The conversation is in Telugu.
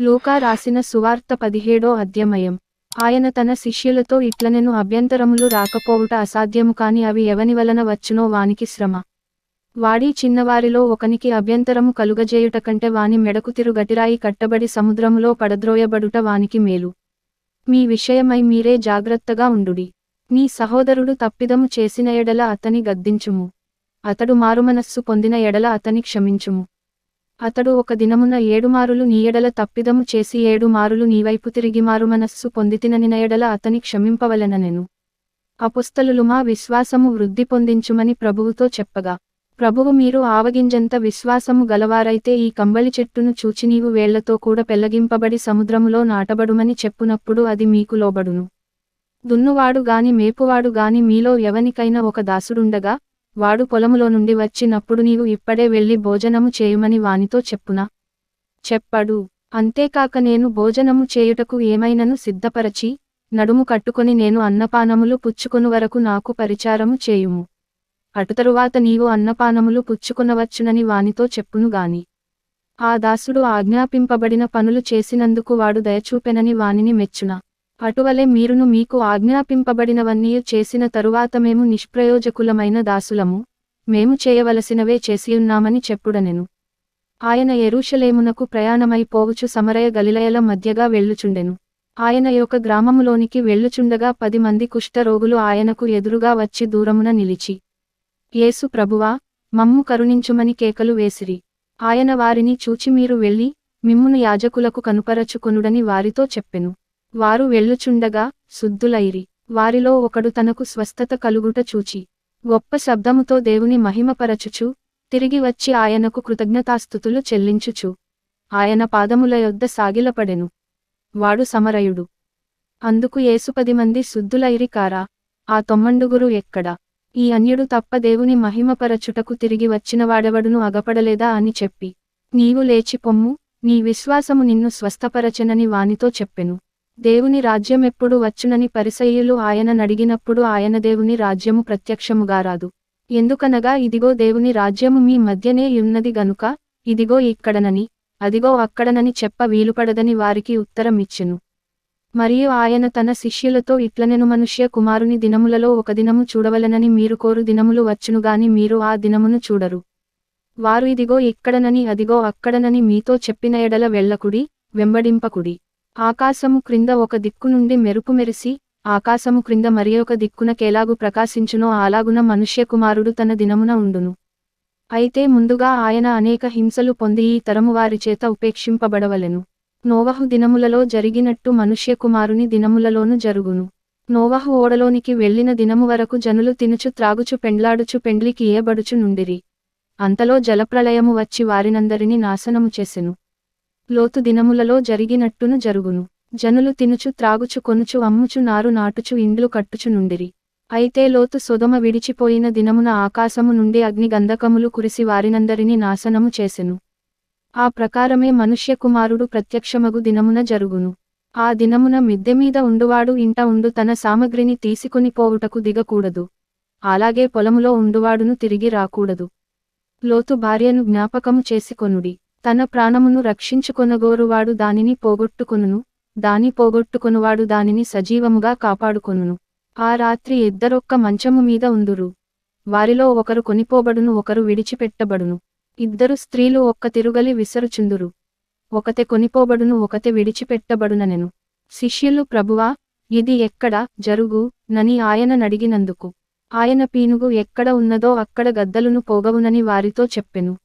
లూకా రాసిన సువార్త పదిహేడో అధ్యమయం ఆయన తన శిష్యులతో ఇట్లనెను అభ్యంతరములు రాకపోవుట అసాధ్యము కాని అవి ఎవని వలన వచ్చునో వానికి శ్రమ. వాడి చిన్నవారిలో ఒకనికి అభ్యంతరము కలుగజేయుట కంటే వాని మెడకు తిరుగటిరాయి కట్టబడి సముద్రములో పడద్రోయబడుట వానికి మేలు. మీ విషయమై మీరే జాగ్రత్తగా ఉండుడి. నీ సహోదరుడు తప్పిదము చేసిన ఎడల అతని గద్దించుము. అతడు మారుమనస్సు పొందిన ఎడల అతని క్షమించుము. అతడు ఒక దినమున ఏడుమారులు నీ ఎడల తప్పిదము చేసి ఏడుమారులు నీవైపు తిరిగి మారుమనస్సు పొందితిననిన ఎడల అతని క్షమింపవలననెను. అపుస్తలులు మా విశ్వాసము వృద్ధి పొందించుమని ప్రభువుతో చెప్పగా ప్రభువు మీరు ఆవగింజంత విశ్వాసము గలవారైతే ఈ కంబలి చెట్టును చూచి నీవు వేళ్ళతో కూడా పెళ్ళగింపబడి సముద్రములో నాటబడుమని చెప్పునప్పుడు అది మీకు లోబడును. దున్నువాడు గాని మేపువాడు గాని మీలో ఎవనికైనా ఒక దాసుడుండగా వాడు పొలములో నుండి వచ్చినప్పుడు నీవు ఇప్పుడే వెళ్ళి భోజనము చేయుమని వానితో చెప్పునా? చెప్పడు. అంతేకాక నేను భోజనము చేయుటకు ఏమైనను సిద్ధపరచి నడుము కట్టుకొని నేను అన్నపానములు పుచ్చుకొను వరకు నాకు పరిచారము చేయుము. అటుతరువాత నీవు అన్నపానములు పుచ్చుకొనవచ్చునని వానితో చెప్పును గాని. ఆ దాసుడు ఆజ్ఞాపింపబడిన పనులు చేసినందుకు వాడు దయచూపెనని వానిని మెచ్చున? అటువలే మీరును మీకు ఆజ్ఞాపింపబడినవన్నీ చేసిన తరువాత మేము నిష్ప్రయోజకులమైన దాసులము. మేము చేయవలసినవే చేసియున్నామని చెప్పుడనెను. ఆయన ఎరుషలేమునకు ప్రయాణమై పోవుచు సమరయ గలిలయల మధ్యగా వెళ్ళుచుండెను. ఆయన యొక్క గ్రామములోనికి వెళ్ళుచుండగా పది మంది కుష్ఠరోగులు ఆయనకు ఎదురుగా వచ్చి దూరమున నిలిచి యేసు ప్రభువా మమ్ము కరుణించుమని కేకలు వేసిరి. ఆయన వారిని చూచి మీరు వెళ్ళి మిమ్మును యాజకులకు కనుపరచుకొనుడని వారితో చెప్పెను. వారు వెళ్ళుచుండగా శుద్ధులైరి. వారిలో ఒకడు తనకు స్వస్థత కలుగుట చూచి గొప్ప శబ్దముతో దేవుని మహిమపరచుచు తిరిగి వచ్చి ఆయనకు కృతజ్ఞతాస్థుతులు చెల్లించుచు ఆయన పాదముల యొద్ద సాగిలపడెను. వాడు సమరయుడు. అందుకు యేసు పది మంది శుద్ధులైరి కారా ఆ తొమ్మండుగురు ఎక్కడ? ఈ అన్యుడు తప్ప దేవుని మహిమపరచుటకు తిరిగి వచ్చినవాడెవడును అగపడలేదా అని చెప్పి నీవు లేచి పొమ్ము నీ విశ్వాసము నిన్ను స్వస్థపరచెనని వానితో చెప్పెను. దేవుని రాజ్యమెప్పుడు వచ్చునని పరిసయ్యులు ఆయన నడిగినప్పుడు ఆయన దేవుని రాజ్యము ప్రత్యక్షముగా రాదు. ఎందుకనగా ఇదిగో దేవుని రాజ్యము మీ మధ్యనే యున్నది గనుక ఇదిగో ఇక్కడనని అదిగో అక్కడనని చెప్ప వీలుపడదని వారికి ఉత్తరమిచ్చెను. మరియు ఆయన తన శిష్యులతో ఇట్లనెను మనుష్య కుమారుని దినములలో ఒక దినము చూడవలెనని మీరు కోరు దినములు వచ్చునుగాని మీరు ఆ దినమును చూడరు. వారు ఇదిగో ఇక్కడనని అదిగో అక్కడనని మీతో చెప్పిన ఎడల వెళ్ళకుడి వెంబడింపకుడి. ఆకాశము క్రింద ఒక దిక్కు నుండి మెరుపు మెరిసి ఆకాశము క్రింద మరి ఒక దిక్కునకేలాగు ప్రకాశించునో అలాగున మనుష్యకుమారుడు తన దినమున ఉండును. అయితే ముందుగా ఆయన అనేక హింసలు పొంది ఈ తరము వారి చేత ఉపేక్షింపబడవలెను. నోవహు దినములలో జరిగినట్టు మనుష్యకుమారుని దినములలోనూ దినములలోను జరుగును. నోవహు ఓడలోనికి వెళ్ళిన దినము వరకు జనులు తినుచు త్రాగుచు పెండ్లాడుచు పెండ్లికి ఏబడుచు నుండిరి. అంతలో జలప్రలయము వచ్చి వారినందరినీ నాశనము చేసెను. లోతు దినములలో జరిగినట్టును జరుగును. జనులు తినుచు త్రాగుచు కొనుచు అమ్ముచు నారు నాటుచు ఇండ్లు కట్టుచు నుండిరి. అయితే లోతు సుధమ విడిచిపోయిన దినమున ఆకాశము నుండి అగ్ని గంధకములు కురిసి వారినందరినీ నాశనము చేసెను. ఆ ప్రకారమే మనుష్య కుమారుడు ప్రత్యక్షమగు దినమున జరుగును. ఆ దినమున మిద్దె మీద ఉండువాడు ఇంట ఉండు తన సామగ్రిని తీసుకుని పోవుటకు దిగకూడదు. అలాగే పొలములో ఉండువాడును తిరిగి రాకూడదు. లోతు భార్యను జ్ఞాపకము చేసుకొనుడి తన ప్రాణమును రక్షించుకొనగోరువాడు దానిని పోగొట్టుకొనును దాని పోగొట్టుకొనువాడు దానిని సజీవముగా కాపాడుకొనును. ఆ రాత్రి ఇద్దరొక్క మంచము మీద ఉందురు. వారిలో ఒకరు కొనిపోబడును ఒకరు విడిచిపెట్టబడును. ఇద్దరు స్త్రీలు ఒక్క తిరుగలి విసరుచుందురు. ఒకతే కొనిపోబడును ఒకతే విడిచిపెట్టబడుననెను. శిష్యులు ప్రభువా ఇది ఎక్కడ జరుగు? నని ఆయన నడిగినందుకు. ఆయన పీనుగు ఎక్కడ ఉన్నదో అక్కడ గద్దలును పోగవునని వారితో చెప్పెను.